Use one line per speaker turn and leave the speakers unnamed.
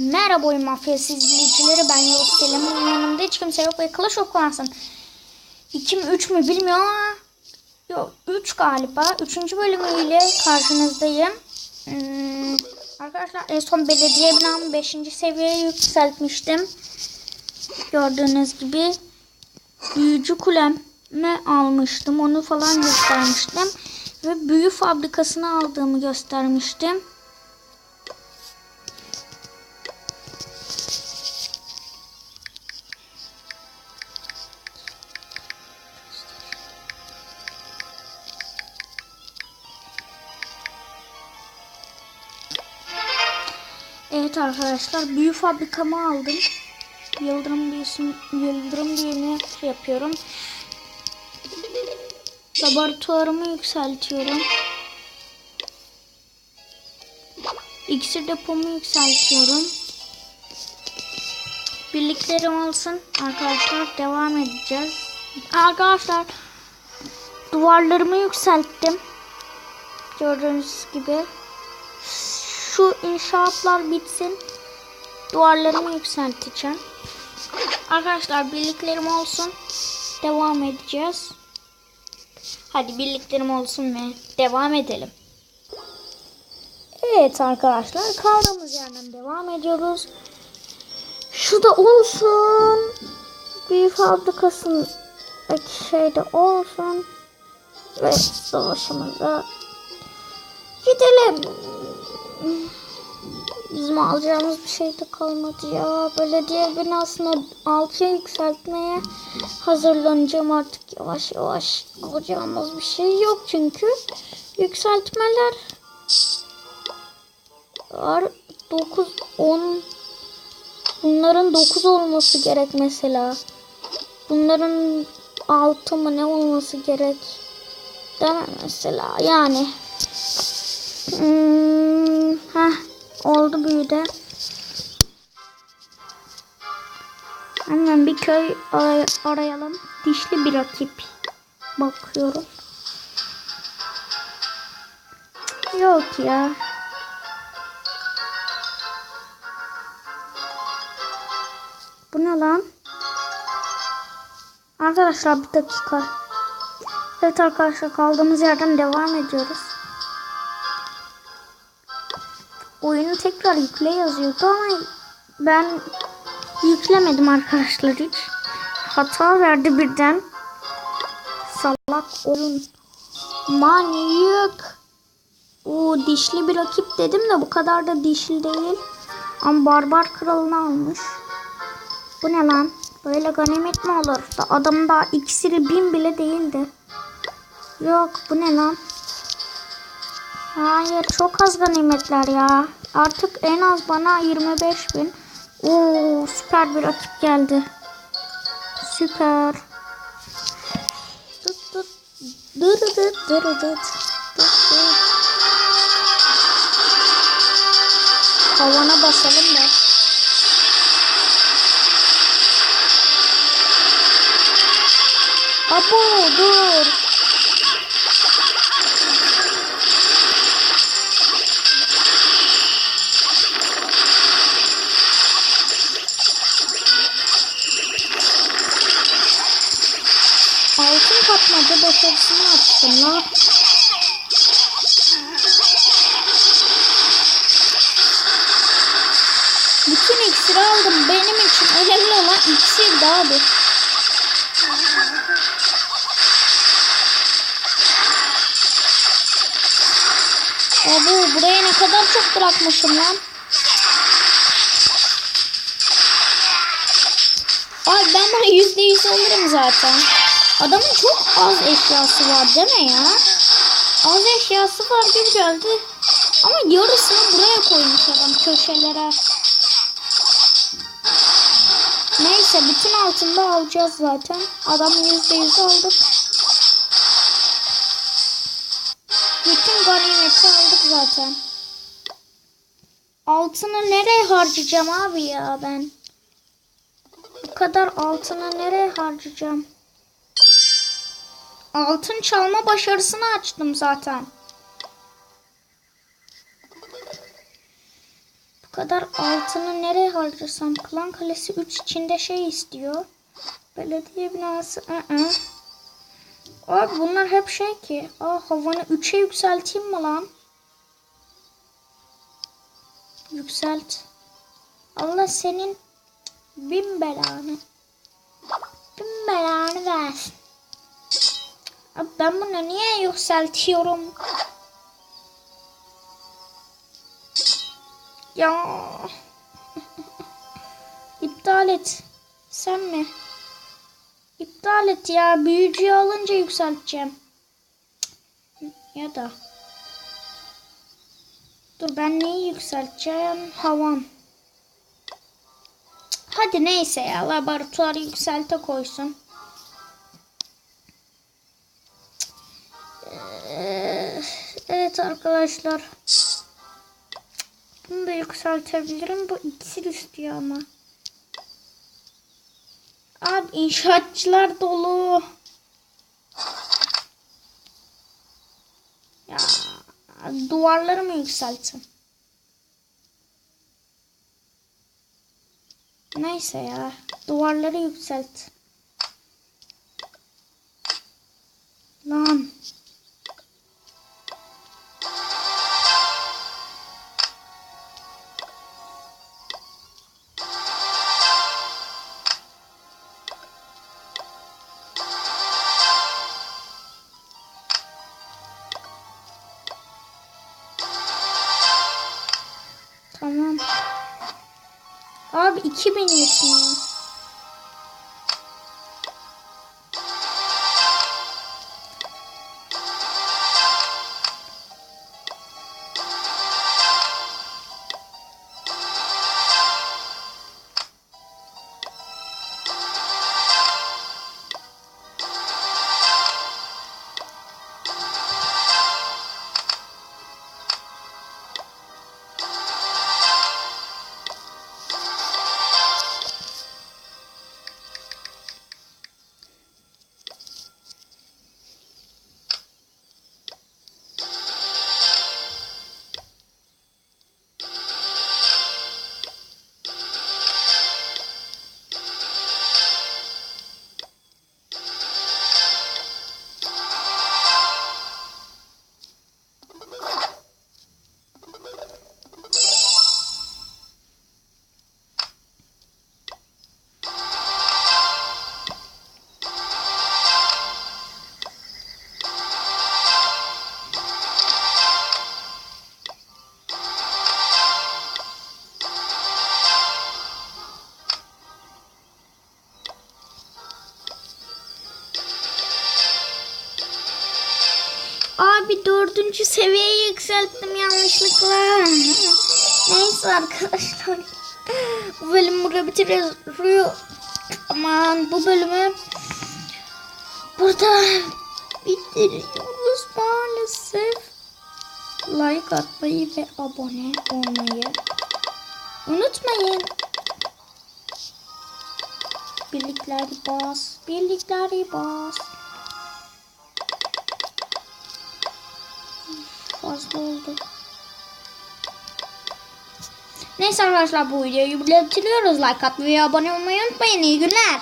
Merhaba oyun mafyası izleyicileri ben Yavuz Selim'in yanımda hiç kimse yok ve Clash of Clans'ın 2 mi 3 mü bilmiyorum ama yok 3 galiba 3. bölümüyle karşınızdayım. Hmm, arkadaşlar en son belediye binamı 5. seviyeye yükseltmiştim. Gördüğünüz gibi büyücü kulemi almıştım onu falan göstermiştim. Ve büyü fabrikasını aldığımı göstermiştim. Evet arkadaşlar büyü fabrikamı aldım. Yıldırım büyüsün, yıldırım büyüğünü şey yapıyorum. Laboratuvarımı yükseltiyorum. İksir depomu yükseltiyorum. Birliklerim olsun arkadaşlar devam edeceğiz. Arkadaşlar duvarlarımı yükselttim. Gördüğünüz gibi şu inşaatlar bitsin. Duvarlarımı yükselteceğim. Arkadaşlar birliklerim olsun. Devam edeceğiz. Hadi birliklerim olsun ve devam edelim. Evet arkadaşlar kaldığımız yerden devam ediyoruz. Şu da olsun. Bir fabrikasındaki şey de olsun. Ve savaşımıza gidelim. Bizim alacağımız bir şey de kalmadı ya. Belediye binasını altıya yükseltmeye hazırlanacağım artık yavaş yavaş. Alacağımız bir şey yok çünkü. Yükseltmeler var. 9, 10 Bunların 9 olması gerek mesela. Bunların 6 mı ne olması gerek? Değil mi mesela? Yani. Hmm, heh, oldu büyüde. Hemen bir köy aray- arayalım. Dişli bir rakip. Bakıyorum. Yok ya. Bu ne lan? Arkadaşlar bir dakika. Evet arkadaşlar kaldığımız yerden devam ediyoruz. Oyunu tekrar yükle yazıyordu ama ben yüklemedim arkadaşlar hiç. Hata verdi birden. Salak oyun. Manyak. O dişli bir rakip dedim de bu kadar da dişli değil. Ama barbar kralını almış. Bu ne lan? Böyle ganimet mi olur? Da adam daha iksiri bin bile değildi. Yok bu ne lan? Hayır çok az ganimetler ya. Artık en az bana 25 bin. Oo süper bir rakip geldi. Süper. Tut tut. Dır dır. Tut tut. Havana basalım da. Abo dur. Katmaca başarısını açtım lan. Bütün iksiri aldım. Benim için önemli olan iksirdi abi. Abi buraya ne kadar çok bırakmışım lan. Abi ben yüzde yüz alırım zaten. Adamın çok az eşyası var değil mi ya? Az eşyası var gibi geldi. Ama yarısını buraya koymuş adam köşelere. Neyse bütün altında alacağız zaten. Adam yüzde yüz aldık. Bütün ganimeti aldık zaten. Altını nereye harcayacağım abi ya ben? Bu kadar altını nereye harcayacağım? Altın çalma başarısını açtım zaten. kadar altını nereye harcasam? Klan Kalesi 3 içinde şey istiyor. Belediye binası. ı Abi bunlar hep şey ki. Aa havanı 3'e yükselteyim mi lan? Yükselt. Allah senin bin belanı. Bin belanı versin. Abi ben bunu niye yükseltiyorum? Ya. İptal et. Sen mi? İptal et ya. Büyücüyü alınca yükselteceğim. Ya da. Dur ben neyi yükselteceğim? Havan. Cık, Hadi neyse ya. Laboratuvarı yükselte koysun. Evet arkadaşlar. Bunu da yükseltebilirim. Bu ikisi istiyor ama. Abi inşaatçılar dolu. Ya duvarları mı yükseltsin? Neyse ya. Duvarları yükselt. Lan. Tamam. Abi 2000 yetmiyor. Abi dördüncü seviyeye yükselttim yanlışlıkla. Neyse arkadaşlar. Bu bölüm burada bitiriyor. Aman bu bölümü burada bitiriyoruz maalesef. Like atmayı ve abone olmayı unutmayın. Birlikleri bas. Birlikleri bas. Fazla oldu. Neyse arkadaşlar bu videoyu burada bitiriyoruz. Like atmayı ve abone olmayı unutmayın. İyi günler.